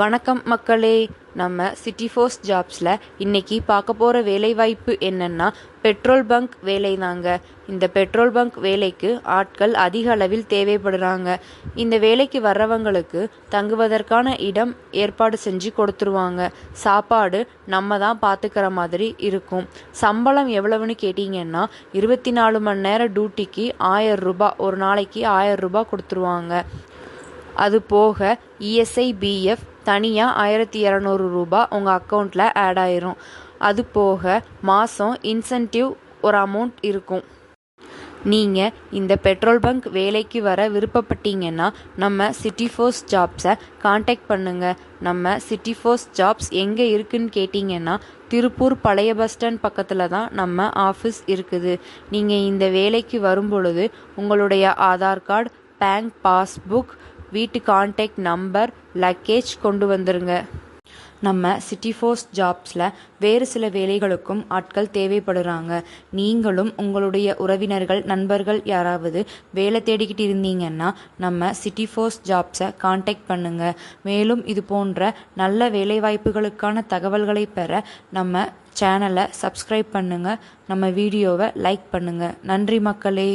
வணக்கம் மக்களே. நம்ம சிட்டி ஃபோர்ஸ் ஜாப்ஸில் இன்னைக்கு பார்க்க போகிற வேலைவாய்ப்பு என்னன்னா பெட்ரோல் பங்க் வேலை தாங்க இந்த பெட்ரோல் பங்க் வேலைக்கு ஆட்கள் அதிக அளவில் தேவைப்படுறாங்க. இந்த வேலைக்கு வர்றவங்களுக்கு தங்குவதற்கான இடம் ஏற்பாடு செஞ்சு கொடுத்துருவாங்க. சாப்பாடு நம்ம தான் பார்த்துக்கிற மாதிரி இருக்கும். சம்பளம் எவ்வளவுன்னு கேட்டிங்கன்னா இருபத்தி நாலு மணி நேரம் டியூட்டிக்கு ஆயிரம் ரூபாய் ஒரு நாளைக்கு ஆயிரம் ரூபாய் கொடுத்துருவாங்க. அது போக இஎஸ்ஐ பிஎஃப் தனியாக ஆயிரத்தி இரநூறு ரூபா உங்கள் அக்கௌண்ட்டில் ஆட் ஆயிரும். அது போக மாதம் இன்சென்டிவ் ஒரு அமௌண்ட் இருக்கும். நீங்கள் இந்த பெட்ரோல் பங்க் வேலைக்கு வர விருப்பப்பட்டீங்கன்னா நம்ம சிட்டி ஃபோர்ஸ் ஜாப்ஸை காண்டாக்ட் பண்ணுங்கள் நம்ம சிட்டி ஃபோர்ஸ் ஜாப்ஸ் எங்கே இருக்குன்னு கேட்டிங்கன்னா திருப்பூர் பழைய பஸ் ஸ்டாண்ட் பக்கத்தில் தான் நம்ம ஆஃபீஸ் இருக்குது. நீங்கள் இந்த வேலைக்கு வரும் பொழுது உங்களுடைய ஆதார் கார்டு பேங்க் பாஸ்புக் வீட்டு கான்டாக்ட் நம்பர் லக்கேஜ் கொண்டு வந்துருங்க. நம்ம சிட்டி ஃபோர்ஸ் ஜாப்ஸில் வேறு சில வேலைகளுக்கும் ஆட்கள் தேவைப்படுறாங்க. நீங்களும் உங்களுடைய உறவினர்கள் நண்பர்கள் யாராவது வேலை தேடிக்கிட்டு இருந்தீங்கன்னா நம்ம சிட்டி ஃபோர்ஸ் ஜாப்ஸை காண்டாக்ட் பண்ணுங்கள் மேலும் இது போன்ற நல்ல வேலைவாய்ப்புகளுக்கான தகவல்களை பெற நம்ம சேனலை சப்ஸ்கிரைப் பண்ணுங்கள் நம்ம வீடியோவை லைக் பண்ணுங்கள் நன்றி மக்களே.